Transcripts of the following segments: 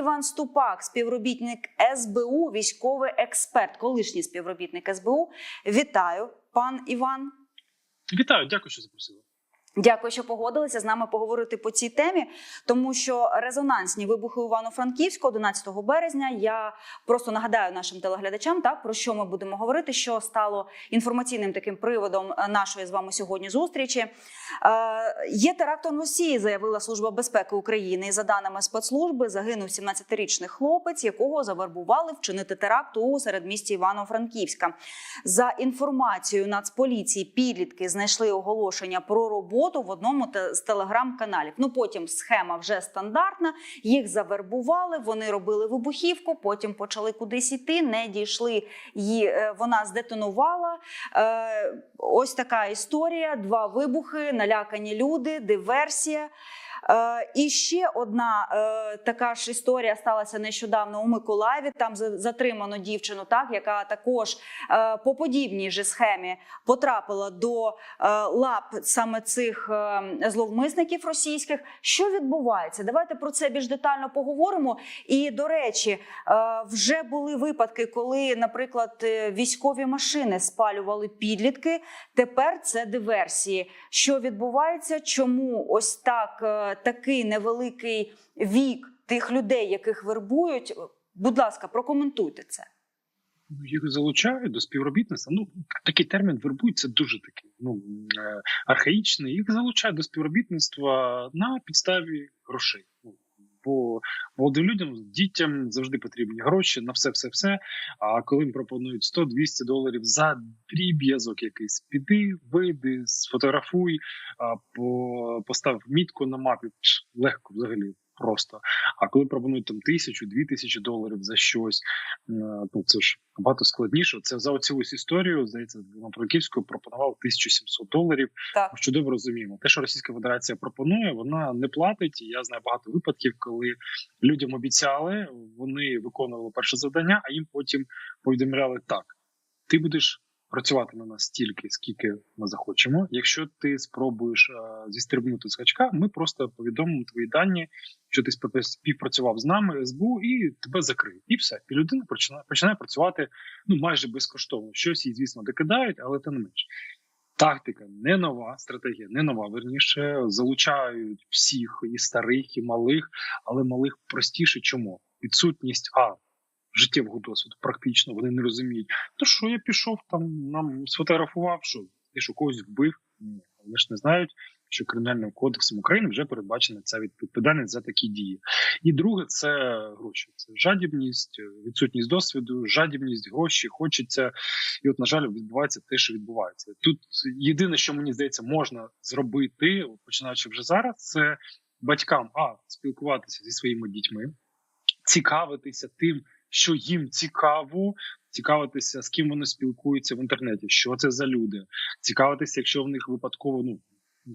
Іван Ступак, співробітник СБУ, військовий експерт, колишній співробітник СБУ. Вітаю, пан Іван. Вітаю, дякую, що запросили. Дякую, що погодилися з нами поговорити по цій темі, тому що резонансні вибухи Івано-Франківську 11 березня. Я просто нагадаю нашим телеглядачам, так про що ми будемо говорити, що стало інформаційним таким приводом нашої з вами сьогодні зустрічі. Е, є терактом Росії, заявила Служба безпеки України. За даними спецслужби, загинув 17-річний хлопець, якого завербували вчинити теракт у середмісті Івано-Франківська. За інформацією Нацполіції, підлітки знайшли оголошення про роботу в одному з телеграм-каналів. Ну потім схема вже стандартна. Їх завербували, вони робили вибухівку, потім почали кудись іти, не дійшли. Її е, вона здетонувала. Е, ось така історія: два вибухи, налякані люди, диверсія. Е, і ще одна е, така ж історія сталася нещодавно у Миколаєві. Там за- затримано дівчину, так яка також е, по подібній же схемі потрапила до лап саме цих зловмисників російських. Що відбувається? Давайте про це більш детально поговоримо. І до речі, вже були випадки, коли, наприклад, військові машини спалювали підлітки. Тепер це диверсії. Що відбувається? Чому ось так такий невеликий вік тих людей, яких вербують? Будь ласка, прокоментуйте це. Ну, Їх залучають до співробітництва. Ну такий термін вербують дуже такий ну е, архаїчний. Їх залучають до співробітництва на підставі грошей. Ну, Бо молодим людям, дітям завжди потрібні гроші на все, все, все. А коли їм пропонують 100-200 доларів за дріб'язок якийсь, піди, вийди, сфотографуй, постав мітку на мапі, легко взагалі. Просто а коли пропонують там тисячу, дві тисячі доларів за щось, е, ну це ж набагато складніше. Це за оцю історію, здається, на Франківську пропонував 1700 доларів. Так. Ми чудово розуміємо. Те, що Російська Федерація пропонує, вона не платить. Я знаю багато випадків, коли людям обіцяли, вони виконували перше завдання, а їм потім повідомляли так: ти будеш. Працювати на нас стільки, скільки ми захочемо. Якщо ти спробуєш е, зістрибнути з гачка, ми просто повідомимо твої дані, що ти спів- співпрацював з нами СБУ, і тебе закриють. І все. І людина починає починає працювати ну майже безкоштовно. Щось їй, звісно, докидають, але тим не менш. Тактика не нова, стратегія не нова. Верніше залучають всіх і старих, і малих, але малих простіше. Чому відсутність а життєвого досвіду, практично вони не розуміють. То що я пішов там, нам сфотографував, що ти що когось вбив? Ні, вони ж не знають, що кримінальним кодексом України вже передбачена ця відповідальність за такі дії. І друге, це гроші. Це жадібність, відсутність досвіду, жадібність, гроші. Хочеться, і от на жаль, відбувається те, що відбувається. Тут єдине, що мені здається, можна зробити, починаючи вже зараз, це батькам а спілкуватися зі своїми дітьми, цікавитися тим, що їм цікаво, цікавитися, з ким вони спілкуються в інтернеті, що це за люди, цікавитися, якщо в них випадково ну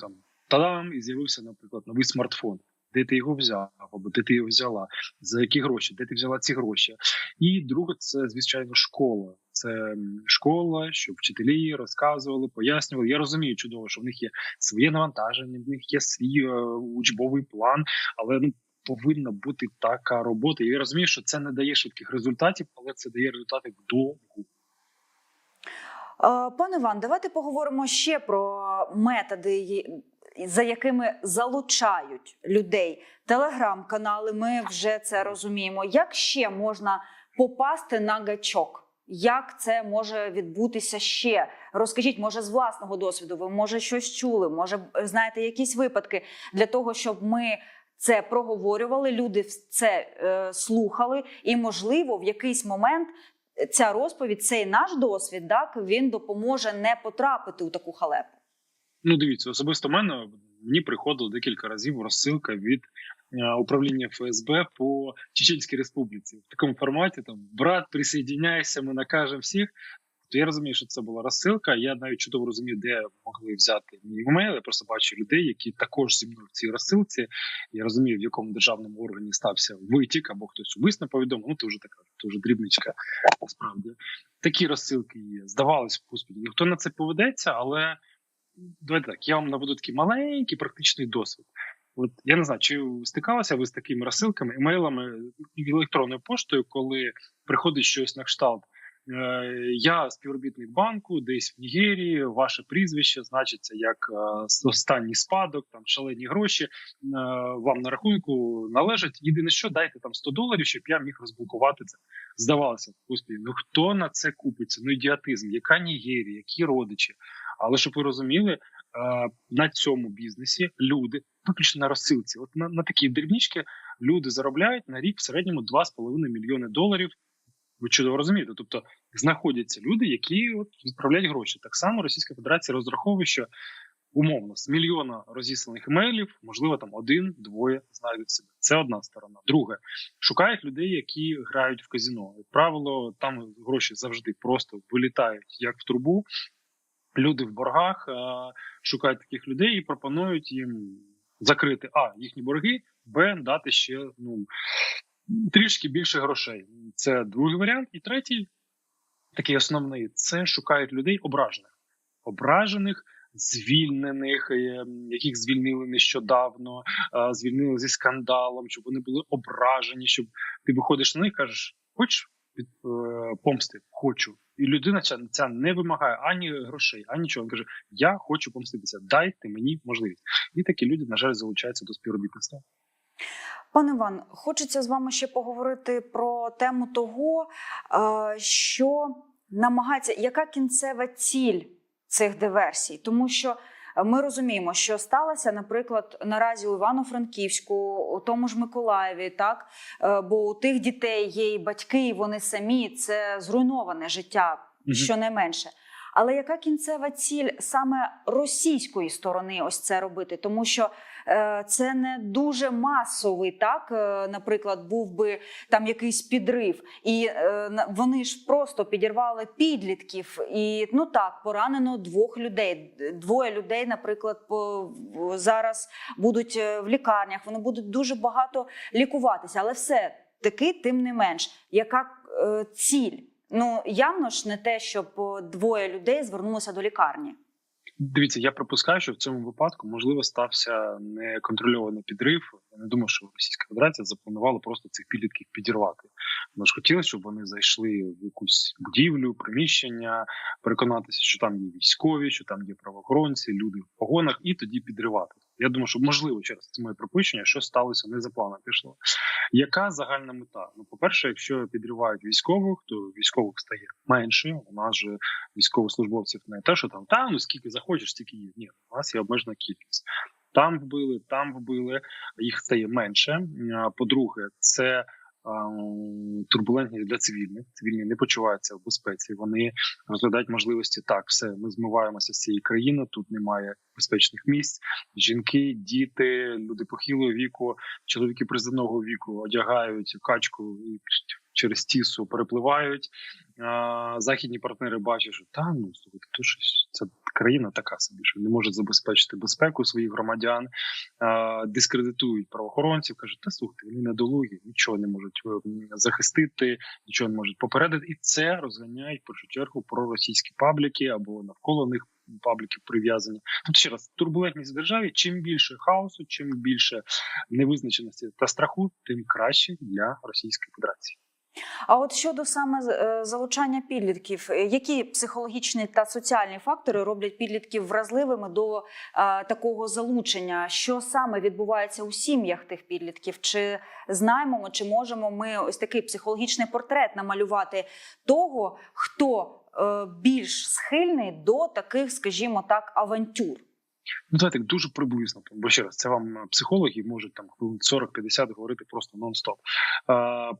там тадам, і з'явився, наприклад, новий смартфон. Де ти його взяв, або де ти його взяла, за які гроші, де ти взяла ці гроші? І друге, це звичайно школа. Це школа, щоб вчителі розказували, пояснювали. Я розумію чудово, що в них є своє навантаження, в них є свій е, учбовий план, але ну повинна бути така робота. Я розумію, що це не дає швидких результатів, але це дає результати вдовгу. Е, Пане Іван, давайте поговоримо ще про методи, за якими залучають людей. Телеграм-канали, ми вже це розуміємо. Як ще можна попасти на гачок? Як це може відбутися ще? Розкажіть, може, з власного досвіду, ви може щось чули, може, знаєте якісь випадки для того, щоб ми це проговорювали, люди це е, слухали, і, можливо, в якийсь момент ця розповідь, цей наш досвід, так він допоможе не потрапити у таку халепу. Ну, дивіться, особисто мене мені приходило декілька разів розсилка від е, управління ФСБ по Чеченській Республіці в такому форматі. Там брат, присоединяйся, ми накажемо всіх. То я розумію, що це була розсилка. Я навіть чудово розумію, де могли взяти мій емейл. Я просто бачу людей, які також зі мною в цій розсилці. Я розумію, в якому державному органі стався витік, або хтось умисно повідомив. Ну, це вже така, це дрібничка. Насправді такі розсилки є. Здавалось, господи, ніхто на це поведеться, але давайте так. Я вам наведу такий маленький практичний досвід. От я не знаю, чи стикалися ви з такими розсилками, емейлами електронною поштою, коли приходить щось на кшталт. Е, Я співробітник банку, десь в Нігерії. Ваше прізвище значиться як е, останній спадок, там шалені гроші. е, Вам на рахунку належать. Єдине, що дайте там 100 доларів, щоб я міг розблокувати це. Здавалося, господи, ну хто на це купиться? Ну ідіотизм, яка Нігерія, які родичі. Але щоб ви розуміли, на цьому бізнесі люди, виключно на розсилці, от на, на такі дрібнички люди заробляють на рік в середньому 2,5 мільйони доларів. Ви чудово розумієте. Тобто знаходяться люди, які от відправляють гроші. Так само Російська Федерація розраховує, що умовно з мільйона розісланих емейлів, можливо, там один-двоє знайдуть себе. Це одна сторона. Друге, шукають людей, які грають в казіно. Як правило, там гроші завжди просто вилітають як в трубу. Люди в боргах е, шукають таких людей і пропонують їм закрити а їхні борги, б дати ще ну трішки більше грошей. Це другий варіант. І третій, такий основний, це шукають людей ображених, ображених, звільнених, е, яких звільнили нещодавно, е, звільнили зі скандалом, щоб вони були ображені. Щоб ти виходиш на них, кажеш, хочеш від е, помсти? Хочу. І людина ця, ця не вимагає ані грошей, ані нічого. Він каже: Я хочу помститися. Дайте мені можливість. І такі люди, на жаль, залучаються до співробітництва. Пане Іван, хочеться з вами ще поговорити про тему того, е, що намагається, яка кінцева ціль цих диверсій, тому що. Ми розуміємо, що сталося, наприклад, наразі у Івано-Франківську, у тому ж Миколаєві, так Е, бо у тих дітей є і батьки, і вони самі це зруйноване життя, Мгм. щонайменше. Але яка кінцева ціль саме російської сторони ось це робити? Тому що е, це не дуже масовий, так е, наприклад, був би там якийсь підрив, і е, вони ж просто підірвали підлітків, і ну так поранено двох людей. Двоє людей, наприклад, зараз будуть в лікарнях. Вони будуть дуже багато лікуватися, але все таки, тим не менш, яка ціль? Ну явно ж не те, щоб двоє людей звернулося до лікарні. Дивіться, я припускаю, що в цьому випадку можливо стався неконтрольований підрив. Я не думаю, що Російська Федерація запланувала просто цих підлітків підірвати. Вона ж хотіла, щоб вони зайшли в якусь будівлю, приміщення, переконатися, що там є військові, що там є правоохоронці, люди в погонах, і тоді підривати. Я думаю, що можливо через це моє припущення, що сталося не за планом пішло. Яка загальна мета? Ну, по-перше, якщо підривають військових, то військових стає менше. У нас же військовослужбовців не те, що там там ну скільки захочеш, стільки є. Ні, у нас є обмежена кількість. Там вбили, там вбили, їх стає менше. По-друге, це турбулентність для цивільних. Цивільні не почуваються в безпеці. Вони розглядають можливості так, все, ми змиваємося з цієї країни. Тут немає безпечних місць. Жінки, діти, люди похилого віку, чоловіки приземного віку одягають качку і через тісу перепливають. Західні партнери бачать, що та ну слухайте, то щось це країна така собі, що не може забезпечити безпеку своїх громадян, а, дискредитують правоохоронців, кажуть, та слухайте, вони недолугі, нічого не можуть е, захистити, нічого не можуть попередити, і це розганяють в першу чергу проросійські пабліки або навколо них пабліки прив'язані. Тут ще раз турбулентність в державі. Чим більше хаосу, чим більше невизначеності та страху, тим краще для Російської Федерації. А от щодо саме е, залучання підлітків, е, які психологічні та соціальні фактори роблять підлітків вразливими до е, такого залучення? Що саме відбувається у сім'ях тих підлітків? Чи знаємо ми, чи можемо ми ось такий психологічний портрет намалювати того, хто більш схильний до таких, скажімо так, авантюр? Ну, давайте дуже приблизно, бо ще раз, це вам психологи можуть там хвилин 40-50 говорити просто нон-стоп.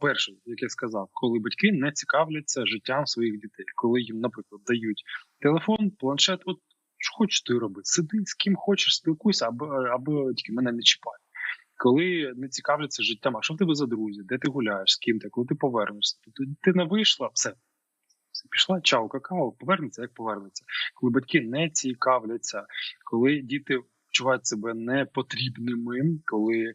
Перше, як я сказав, коли батьки не цікавляться життям своїх дітей, коли їм, наприклад, дають телефон, планшет, от що хочеш ти роби, сиди з ким хочеш, спілкуйся, або, або тільки мене не чіпай. Коли не цікавляться життям, а що в тебе за друзі, де ти гуляєш, з ким ти, коли ти повернешся, ти не вийшла, все. Пішла, чао, какао, повернеться, як повернеться. Коли батьки не цікавляться, коли діти відчувають себе непотрібними, коли е,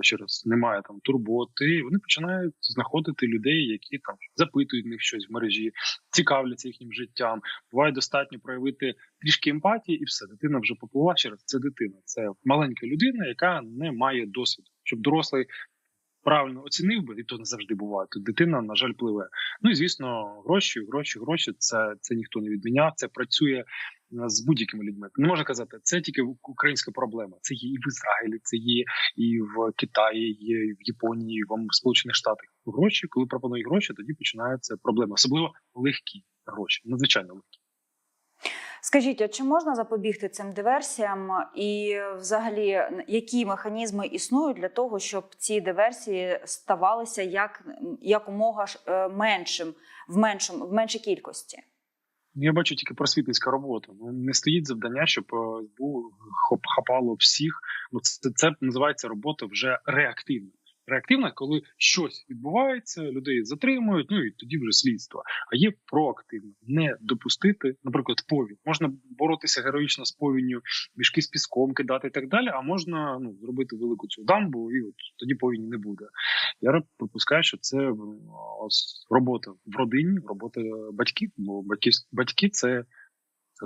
ще раз немає там турботи. Вони починають знаходити людей, які там запитують них щось в мережі, цікавляться їхнім життям. Буває достатньо проявити трішки емпатії, і все дитина вже поплила. Ще раз це дитина, це маленька людина, яка не має досвіду, щоб дорослий. Правильно оцінив би, і то не завжди буває. Тут дитина, на жаль, пливе. Ну і звісно, гроші, гроші, гроші. Це це ніхто не відміняв. Це працює е, з будь-якими людьми. Не можна казати, це тільки українська проблема. Це є і в Ізраїлі, це є і в Китаї, є і в Японії, і в Сполучених Штатах. Гроші, коли пропонують гроші, тоді починаються проблеми, особливо легкі гроші, надзвичайно легкі. Скажіть, а чи можна запобігти цим диверсіям, і взагалі які механізми існують для того, щоб ці диверсії ставалися як якомога меншим в меншому в меншій кількості? Я бачу тільки просвітницька робота. Ну не стоїть завдання, щоб СБУ хапало всіх. Ну це, це називається робота вже реактивна реактивна, коли щось відбувається, людей затримують. Ну і тоді вже слідство. А є проактивна не допустити, наприклад, повінь. Можна боротися героїчно з повінню, мішки з піском кидати і так далі. А можна ну зробити велику цю дамбу, і от тоді повінь не буде. Я припускаю, що це робота в родині, робота батьків, бо батьки батьки це.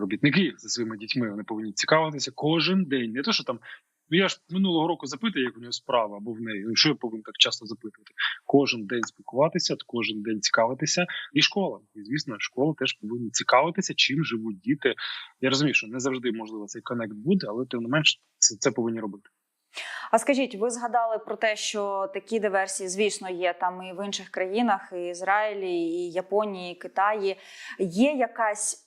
Робітники за своїми дітьми вони повинні цікавитися кожен день. Не то, що там Ну я ж минулого року запитую, як у нього справа або в неї. Ну, що я повинен так часто запитувати? Кожен день спілкуватися, кожен день цікавитися, і школа. І звісно, школа теж повинна цікавитися, чим живуть діти. Я розумію, що не завжди можливо цей коннект буде, але тим не менш це, це повинні робити. А скажіть, ви згадали про те, що такі диверсії, звісно, є там і в інших країнах, і Ізраїлі, і Японії, і Китаї. Є якась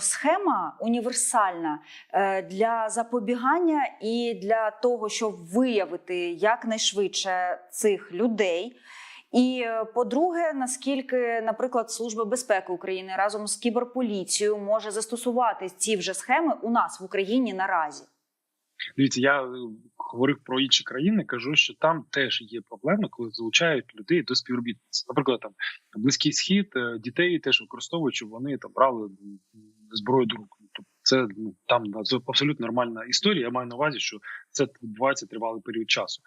схема універсальна е, для запобігання і для того, щоб виявити якнайшвидше цих людей. І е, по-друге, наскільки, наприклад, служба безпеки України разом з кіберполіцією може застосувати ці вже схеми у нас в Україні наразі? Дивіться, я говорив про інші країни, кажу, що там теж є проблеми, коли залучають людей до співробітництва. Наприклад, там близький схід дітей теж використовують, щоб вони там брали зброю до рук. Тобто це ну там абсолютно нормальна історія. Я маю на увазі, що це відбувається тривалий період часу.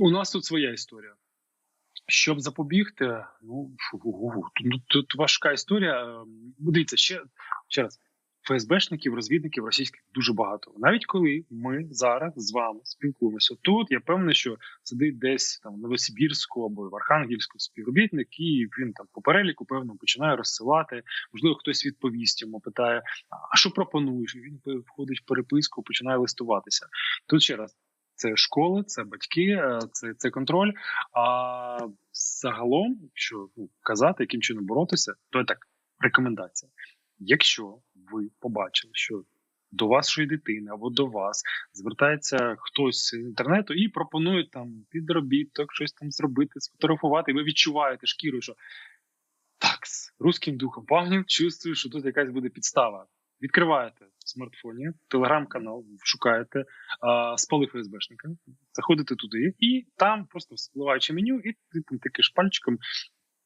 У нас тут своя історія. Щоб запобігти, ну тут, тут важка історія. Дивіться, ще ще раз. ФСБшників, розвідників російських дуже багато. Навіть коли ми зараз з вами спілкуємося тут, я певний, що сидить десь там в Новосибірську або в Архангельську співробітник, і він там по переліку певно починає розсилати. Можливо, хтось відповість йому, питає: а що пропонуєш? І Він входить в переписку, починає листуватися. Тут ще раз. Це школи, це батьки, е, це це контроль. А загалом, якщо ну, казати, яким чином боротися, то так рекомендація. Якщо ви побачили, що до вашої дитини або до вас звертається хтось з інтернету і пропонує там підробіток, щось там зробити, сфотографувати, і ви відчуваєте шкірою, що так, з руським духом пагнів, чувствую, що тут якась буде підстава. Відкриваєте в смартфоні телеграм-канал, шукаєте а, спали ФСБшника, заходите туди, і там просто спливаючи меню, і ти там тикаєш пальчиком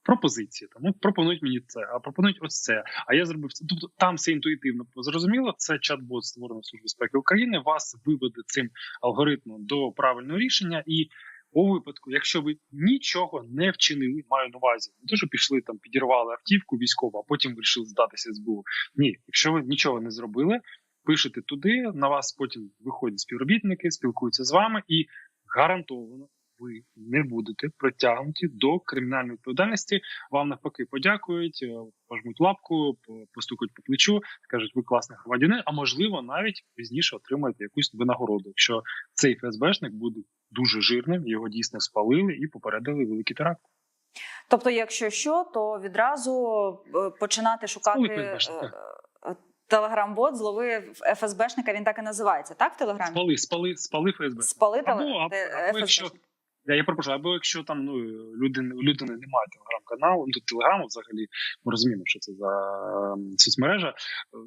пропозиції. Тому ну, пропонують мені це, а пропонують ось це. А я зробив це. Тобто там все інтуїтивно зрозуміло. Це чат-бот створений Служби безпеки України. Вас виведе цим алгоритмом до правильного рішення і. У випадку, якщо ви нічого не вчинили, маю на увазі, не то, що пішли там, підірвали автівку військову, а потім вирішили здатися СБУ. Ні, якщо ви нічого не зробили, пишете туди. На вас потім виходять співробітники, спілкуються з вами і гарантовано ви не будете притягнуті до кримінальної відповідальності. Вам навпаки подякують, е, пожмуть лапку, постукають по плечу, скажуть, ви класний громадянин, а можливо, навіть пізніше отримаєте якусь винагороду. Якщо цей ФСБшник буде дуже жирним, його дійсно спалили і попередили великий теракт. Тобто, якщо що, то відразу е, починати шукати. Телеграм-бот зловив ФСБшника, він так і називається, так? В Телеграмі? Спали, спали, спали ФСБ. Спали або, або, або якщо, я я пропоную, або якщо там ну людини у людини немає телеграм-каналу, ну телеграму взагалі ми розуміємо, що це за соцмережа.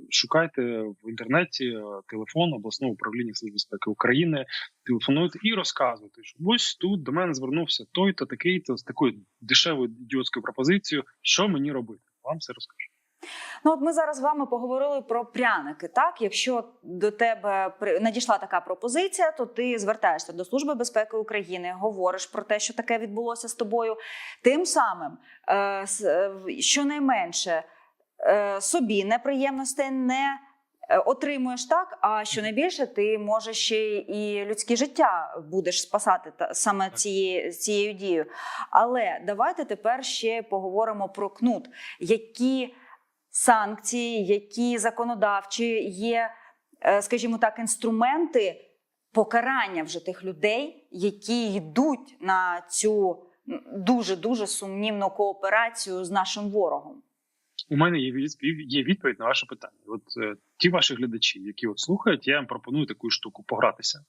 Шукайте в інтернеті е, телефон обласного управління Служби безпеки України, телефонуйте і розказуйте, що ось тут до мене звернувся той-то такий-то з такою дешевою ідіотською пропозицією, що мені робити. Вам все розкажу. Ну, от ми зараз з вами поговорили про пряники. Так, якщо до тебе надійшла така пропозиція, то ти звертаєшся до Служби безпеки України, говориш про те, що таке відбулося з тобою. Тим самим, е, е, щонайменше е, собі неприємностей не отримуєш так. А що найбільше, ти можеш ще і людське життя будеш спасати та саме цією, цією дією. Але давайте тепер ще поговоримо про кнут, які санкції, які законодавчі є, е, скажімо так, інструменти покарання вже тих людей, які йдуть на цю дуже дуже сумнівну кооперацію з нашим ворогом. У мене є є відповідь на ваше питання. От е, ті ваші глядачі, які от слухають, я їм пропоную таку штуку погратися.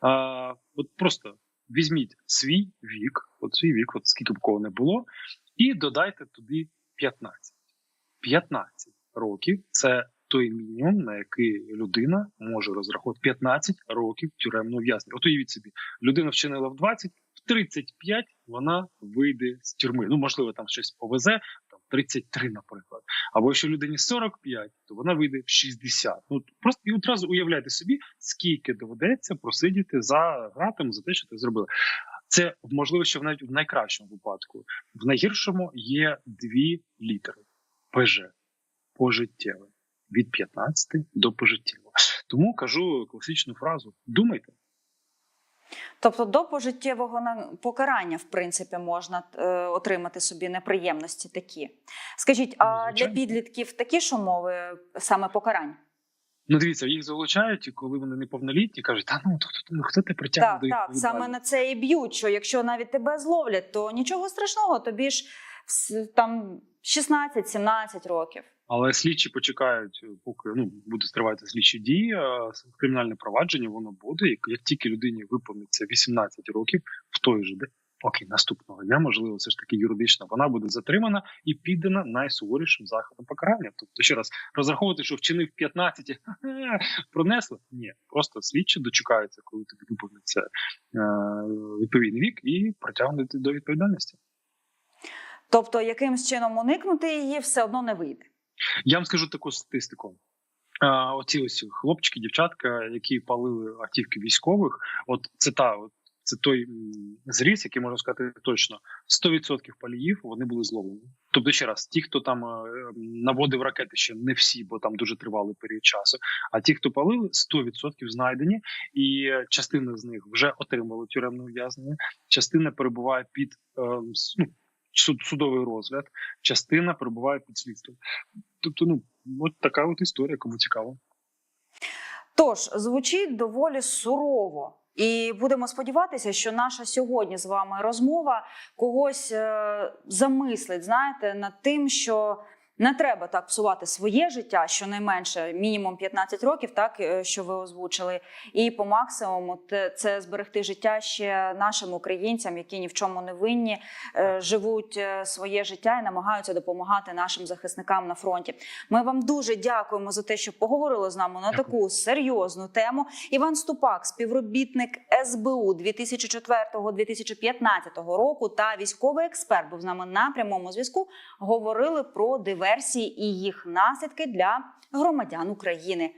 А, от просто візьміть свій вік, от свій вік, от скільки б кого не було, і додайте туди 15. 15 років це той мінімум, на який людина може розраховувати 15 років тюремного в'язнення. От уявіть собі, людина вчинила в 20, в 35 вона вийде з тюрми. Ну, можливо, там щось повезе, там 33, наприклад. Або якщо людині 45, то вона вийде в 60. Ну просто і одразу уявляйте собі, скільки доведеться просидіти за гратами за те, що ти зробили. Це можливо, що навіть в найкращому випадку. В найгіршому є дві літери ПЖ пожиттєве від 15 до пожиттєвого. Тому кажу класичну фразу: думайте. Тобто до пожиттєвого покарання, в принципі, можна е, отримати собі неприємності такі. Скажіть, а Ну, для підлітків такі ж умови саме покарань? Ну, дивіться, їх залучають, і коли вони неповнолітні, кажуть, та ну то, то, ну хто ти притягне Так, до так, саме на це і б'ють. Що якщо навіть тебе зловлять, то нічого страшного, тобі ж там 16-17 років. Але слідчі почекають, поки ну буде тривати слідчі дії. Кримінальне провадження воно буде. Як, тільки людині виповниться 18 років, в той же день, поки наступного дня, можливо, все ж таки юридично, вона буде затримана і піддана найсуворішим заходом покарання. Тобто, ще раз розраховувати, що вчинив 15, «Ха-ха. Ні, просто слідчі дочекаються, коли тобі виповниться е, відповідний вік, і притягнути до відповідальності. Тобто, якимсь чином уникнути її все одно не вийде. Я вам скажу таку статистику. Оці ось хлопчики, дівчатка, які палили автівки військових, от це та от, це той зріз, який можна сказати точно 100% паліїв вони були зловлені. Тобто, ще раз, ті, хто там е, наводив ракети, ще не всі, бо там дуже тривалий період часу. А ті, хто палили, 100% знайдені, і е, частина з них вже отримали тюремне ув'язнення, частина перебуває під е, ну, суд, судовий розгляд, частина перебуває під слідством. Тобто, ну от така от історія, кому цікаво. Тож звучить доволі сурово. І будемо сподіватися, що наша сьогодні з вами розмова когось е, замислить, знаєте, над тим, що не треба так псувати своє життя, щонайменше мінімум 15 років, так е, що ви озвучили, і по максимуму це зберегти життя ще нашим українцям, які ні в чому не винні, е, живуть е, своє життя і намагаються допомагати нашим захисникам на фронті. Ми вам дуже дякуємо за те, що поговорили з нами на таку серйозну тему. Іван Ступак, співробітник СБУ 2004-2015 року та військовий експерт був з нами на прямому зв'язку. Говорили про диверсії і їх наслідки для громадян України.